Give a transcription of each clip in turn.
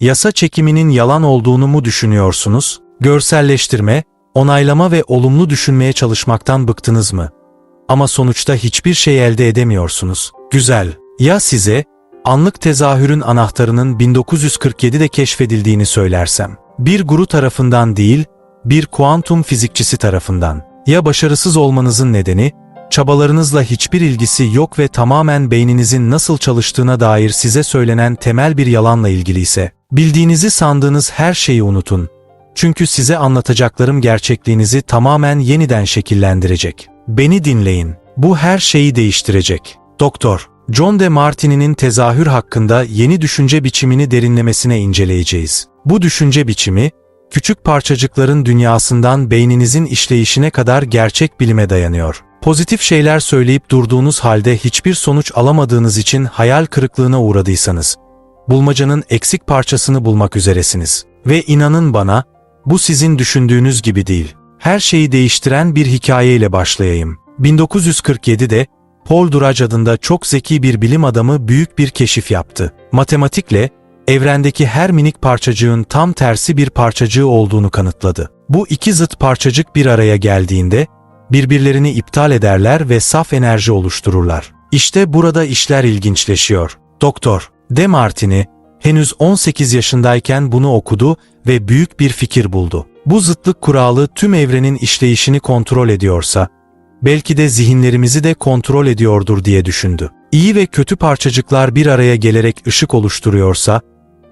Yasa çekiminin yalan olduğunu mu düşünüyorsunuz? Görselleştirme, onaylama ve olumlu düşünmeye çalışmaktan bıktınız mı? Ama sonuçta hiçbir şey elde edemiyorsunuz. Güzel. Ya size, anlık tezahürün anahtarının 1947'de keşfedildiğini söylersem? Bir guru tarafından değil, bir kuantum fizikçisi tarafından. Ya başarısız olmanızın nedeni, çabalarınızla hiçbir ilgisi yok ve tamamen beyninizin nasıl çalıştığına dair size söylenen temel bir yalanla ilgili ise, bildiğinizi sandığınız her şeyi unutun. Çünkü size anlatacaklarım gerçekliğinizi tamamen yeniden şekillendirecek. Beni dinleyin. Bu her şeyi değiştirecek. Doktor, John de Martini'nin tezahür hakkında yeni düşünce biçimini derinlemesine inceleyeceğiz. Bu düşünce biçimi, küçük parçacıkların dünyasından beyninizin işleyişine kadar gerçek bilime dayanıyor. Pozitif şeyler söyleyip durduğunuz halde hiçbir sonuç alamadığınız için hayal kırıklığına uğradıysanız, bulmacanın eksik parçasını bulmak üzeresiniz. Ve inanın bana, bu sizin düşündüğünüz gibi değil. Her şeyi değiştiren bir hikayeyle başlayayım. 1947'de Paul Durac adında çok zeki bir bilim adamı büyük bir keşif yaptı. Matematikle evrendeki her minik parçacığın tam tersi bir parçacığı olduğunu kanıtladı. Bu iki zıt parçacık bir araya geldiğinde birbirlerini iptal ederler ve saf enerji oluştururlar. İşte burada işler ilginçleşiyor. Doktor De Martini henüz 18 yaşındayken bunu okudu ve büyük bir fikir buldu. Bu zıtlık kuralı tüm evrenin işleyişini kontrol ediyorsa, belki de zihinlerimizi de kontrol ediyordur diye düşündü. İyi ve kötü parçacıklar bir araya gelerek ışık oluşturuyorsa,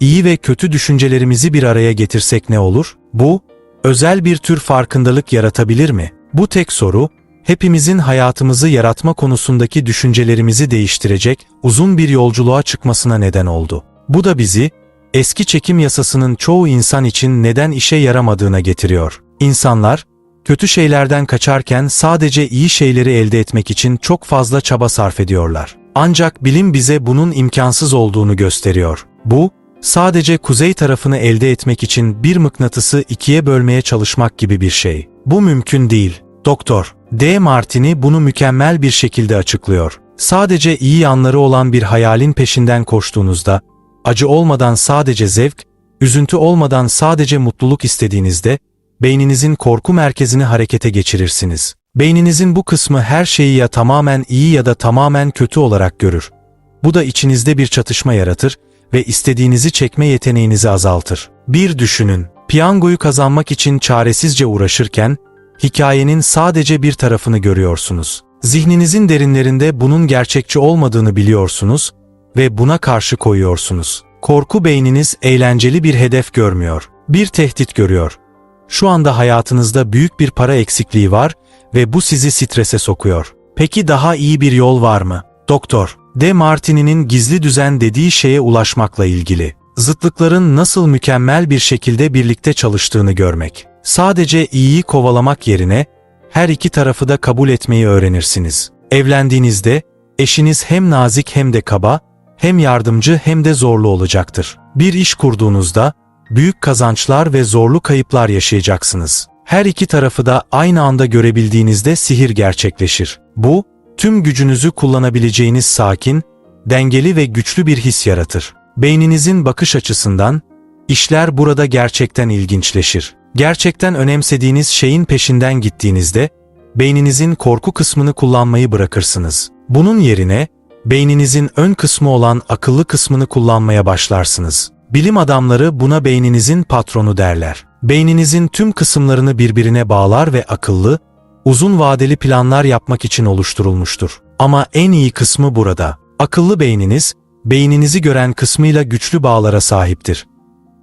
iyi ve kötü düşüncelerimizi bir araya getirsek ne olur? Bu, özel bir tür farkındalık yaratabilir mi? Bu tek soru, hepimizin hayatımızı yaratma konusundaki düşüncelerimizi değiştirecek uzun bir yolculuğa çıkmasına neden oldu. Bu da bizi, eski çekim yasasının çoğu insan için neden işe yaramadığına getiriyor. İnsanlar, kötü şeylerden kaçarken sadece iyi şeyleri elde etmek için çok fazla çaba sarf ediyorlar. Ancak bilim bize bunun imkansız olduğunu gösteriyor. Bu, sadece kuzey tarafını elde etmek için bir mıknatısı ikiye bölmeye çalışmak gibi bir şey. Bu mümkün değil. Doktor, D. Martini bunu mükemmel bir şekilde açıklıyor. Sadece iyi yanları olan bir hayalin peşinden koştuğunuzda, acı olmadan sadece zevk, üzüntü olmadan sadece mutluluk istediğinizde, beyninizin korku merkezini harekete geçirirsiniz. Beyninizin bu kısmı her şeyi ya tamamen iyi ya da tamamen kötü olarak görür. Bu da içinizde bir çatışma yaratır ve istediğinizi çekme yeteneğinizi azaltır. Bir düşünün, piyangoyu kazanmak için çaresizce uğraşırken, hikayenin sadece bir tarafını görüyorsunuz. Zihninizin derinlerinde bunun gerçekçi olmadığını biliyorsunuz ve buna karşı koyuyorsunuz. Korku beyniniz eğlenceli bir hedef görmüyor, bir tehdit görüyor. Şu anda hayatınızda büyük bir para eksikliği var ve bu sizi strese sokuyor. Peki daha iyi bir yol var mı? Doktor, De Martini'nin gizli düzen dediği şeye ulaşmakla ilgili. Zıtlıkların nasıl mükemmel bir şekilde birlikte çalıştığını görmek. Sadece iyiyi kovalamak yerine her iki tarafı da kabul etmeyi öğrenirsiniz. Evlendiğinizde eşiniz hem nazik hem de kaba, hem yardımcı hem de zorlu olacaktır. Bir iş kurduğunuzda büyük kazançlar ve zorlu kayıplar yaşayacaksınız. Her iki tarafı da aynı anda görebildiğinizde sihir gerçekleşir. Bu, tüm gücünüzü kullanabileceğiniz sakin, dengeli ve güçlü bir his yaratır. Beyninizin bakış açısından, işler burada gerçekten ilginçleşir. Gerçekten önemsediğiniz şeyin peşinden gittiğinizde, beyninizin korku kısmını kullanmayı bırakırsınız. Bunun yerine, beyninizin ön kısmı olan akıllı kısmını kullanmaya başlarsınız. Bilim adamları buna beyninizin patronu derler. Beyninizin tüm kısımlarını birbirine bağlar ve akıllı, uzun vadeli planlar yapmak için oluşturulmuştur. Ama en iyi kısmı burada. Akıllı beyniniz, beyninizi gören kısmıyla güçlü bağlara sahiptir.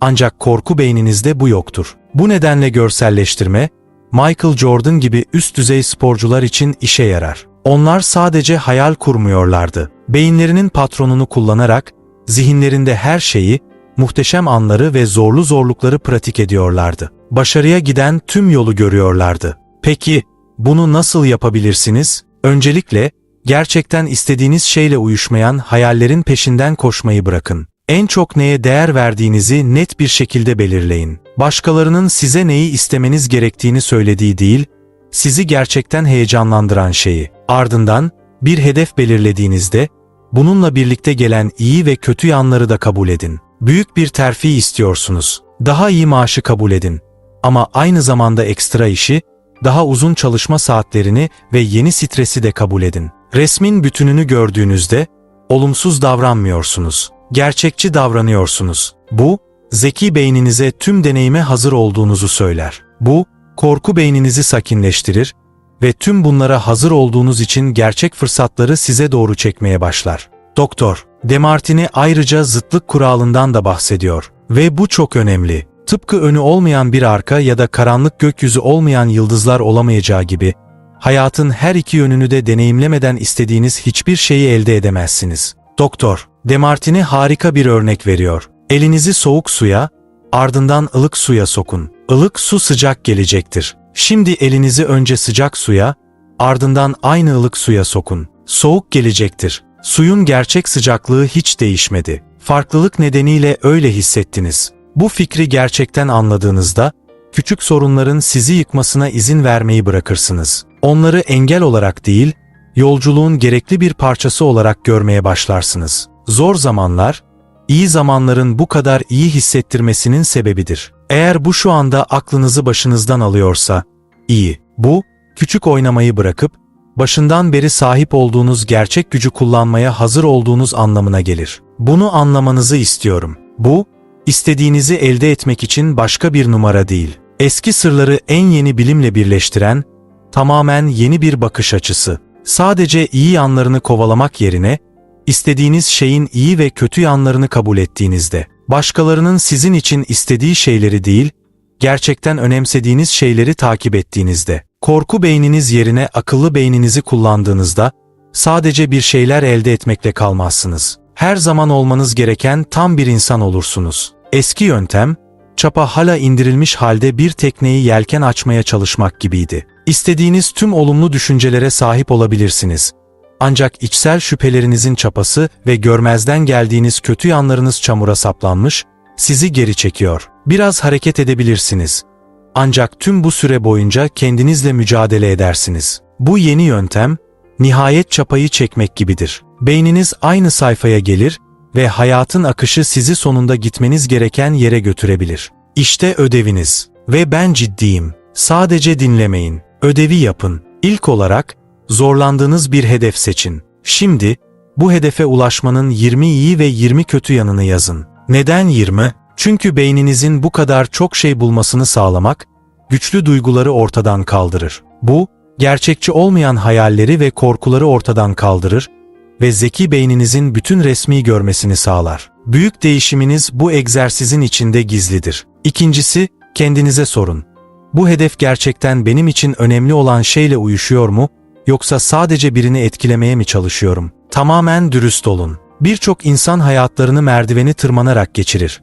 Ancak korku beyninizde bu yoktur. Bu nedenle görselleştirme, Michael Jordan gibi üst düzey sporcular için işe yarar. Onlar sadece hayal kurmuyorlardı. Beyinlerinin patronunu kullanarak, zihinlerinde her şeyi, muhteşem anları ve zorlu zorlukları pratik ediyorlardı. Başarıya giden tüm yolu görüyorlardı. Peki, bunu nasıl yapabilirsiniz? Öncelikle, gerçekten istediğiniz şeyle uyuşmayan hayallerin peşinden koşmayı bırakın. En çok neye değer verdiğinizi net bir şekilde belirleyin. Başkalarının size neyi istemeniz gerektiğini söylediği değil, sizi gerçekten heyecanlandıran şeyi. Ardından, bir hedef belirlediğinizde, bununla birlikte gelen iyi ve kötü yanları da kabul edin. Büyük bir terfi istiyorsunuz. Daha iyi maaşı kabul edin. Ama aynı zamanda ekstra işi, daha uzun çalışma saatlerini ve yeni stresi de kabul edin. Resmin bütününü gördüğünüzde olumsuz davranmıyorsunuz. Gerçekçi davranıyorsunuz. Bu, zeki beyninize tüm deneyime hazır olduğunuzu söyler. Bu, korku beyninizi sakinleştirir ve tüm bunlara hazır olduğunuz için gerçek fırsatları size doğru çekmeye başlar. Doktor, Demartini ayrıca zıtlık kuralından da bahsediyor ve bu çok önemli. Tıpkı önü olmayan bir arka ya da karanlık gökyüzü olmayan yıldızlar olamayacağı gibi, hayatın her iki yönünü de deneyimlemeden istediğiniz hiçbir şeyi elde edemezsiniz. Doktor, Demartini harika bir örnek veriyor. Elinizi soğuk suya, ardından ılık suya sokun. Ilık su sıcak gelecektir. Şimdi elinizi önce sıcak suya, ardından aynı ılık suya sokun. Soğuk gelecektir. Suyun gerçek sıcaklığı hiç değişmedi. Farklılık nedeniyle öyle hissettiniz. Bu fikri gerçekten anladığınızda, küçük sorunların sizi yıkmasına izin vermeyi bırakırsınız. Onları engel olarak değil, yolculuğun gerekli bir parçası olarak görmeye başlarsınız. Zor zamanlar, iyi zamanların bu kadar iyi hissettirmesinin sebebidir. Eğer bu şu anda aklınızı başınızdan alıyorsa, iyi. Bu, küçük oynamayı bırakıp, başından beri sahip olduğunuz gerçek gücü kullanmaya hazır olduğunuz anlamına gelir. Bunu anlamanızı istiyorum. Bu, istediğinizi elde etmek için başka bir numara değil. Eski sırları en yeni bilimle birleştiren, tamamen yeni bir bakış açısı. Sadece iyi yanlarını kovalamak yerine, istediğiniz şeyin iyi ve kötü yanlarını kabul ettiğinizde, başkalarının sizin için istediği şeyleri değil, gerçekten önemsediğiniz şeyleri takip ettiğinizde, korku beyniniz yerine akıllı beyninizi kullandığınızda, sadece bir şeyler elde etmekle kalmazsınız. Her zaman olmanız gereken tam bir insan olursunuz. Eski yöntem, çapa hala indirilmiş halde bir tekneyi yelken açmaya çalışmak gibiydi. İstediğiniz tüm olumlu düşüncelere sahip olabilirsiniz. Ancak içsel şüphelerinizin çapası ve görmezden geldiğiniz kötü yanlarınız çamura saplanmış, sizi geri çekiyor. Biraz hareket edebilirsiniz. Ancak tüm bu süre boyunca kendinizle mücadele edersiniz. Bu yeni yöntem, nihayet çapayı çekmek gibidir. Beyniniz aynı sayfaya gelir ve hayatın akışı sizi sonunda gitmeniz gereken yere götürebilir. İşte ödeviniz. Ve ben ciddiyim. Sadece dinlemeyin. Ödevi yapın. İlk olarak, zorlandığınız bir hedef seçin. Şimdi, bu hedefe ulaşmanın 20 iyi ve 20 kötü yanını yazın. Neden 20? Çünkü beyninizin bu kadar çok şey bulmasını sağlamak, güçlü duyguları ortadan kaldırır. Bu, gerçekçi olmayan hayalleri ve korkuları ortadan kaldırır ve zeki beyninizin bütün resmi görmesini sağlar. Büyük değişiminiz bu egzersizin içinde gizlidir. İkincisi, kendinize sorun. Bu hedef gerçekten benim için önemli olan şeyle uyuşuyor mu, yoksa sadece birini etkilemeye mi çalışıyorum? Tamamen dürüst olun. Birçok insan hayatlarını merdiveni tırmanarak geçirir.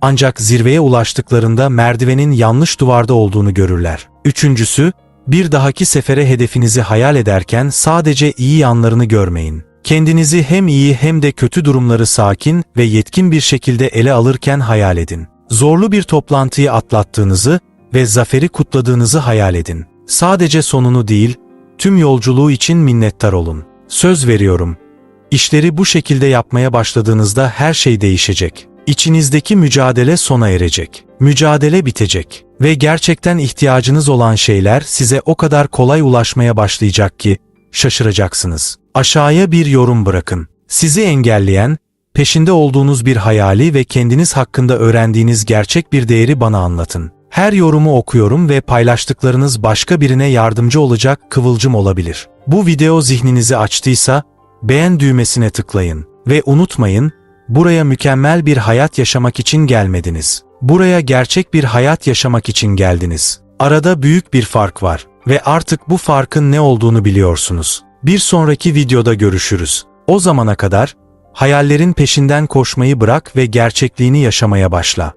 Ancak zirveye ulaştıklarında merdivenin yanlış duvarda olduğunu görürler. Üçüncüsü, bir dahaki sefere hedefinizi hayal ederken sadece iyi yanlarını görmeyin. Kendinizi hem iyi hem de kötü durumları sakin ve yetkin bir şekilde ele alırken hayal edin. Zorlu bir toplantıyı atlattığınızı ve zaferi kutladığınızı hayal edin. Sadece sonunu değil, tüm yolculuğu için minnettar olun. Söz veriyorum. İşleri bu şekilde yapmaya başladığınızda her şey değişecek. İçinizdeki mücadele sona erecek. Mücadele bitecek ve gerçekten ihtiyacınız olan şeyler size o kadar kolay ulaşmaya başlayacak ki şaşıracaksınız. Aşağıya bir yorum bırakın. Sizi engelleyen, peşinde olduğunuz bir hayali ve kendiniz hakkında öğrendiğiniz gerçek bir değeri bana anlatın. Her yorumu okuyorum ve paylaştıklarınız başka birine yardımcı olacak kıvılcım olabilir. Bu video zihninizi açtıysa beğen düğmesine tıklayın ve unutmayın, buraya mükemmel bir hayat yaşamak için gelmediniz. Buraya gerçek bir hayat yaşamak için geldiniz. Arada büyük bir fark var ve artık bu farkın ne olduğunu biliyorsunuz. Bir sonraki videoda görüşürüz. O zamana kadar hayallerin peşinden koşmayı bırak ve gerçekliğini yaşamaya başla.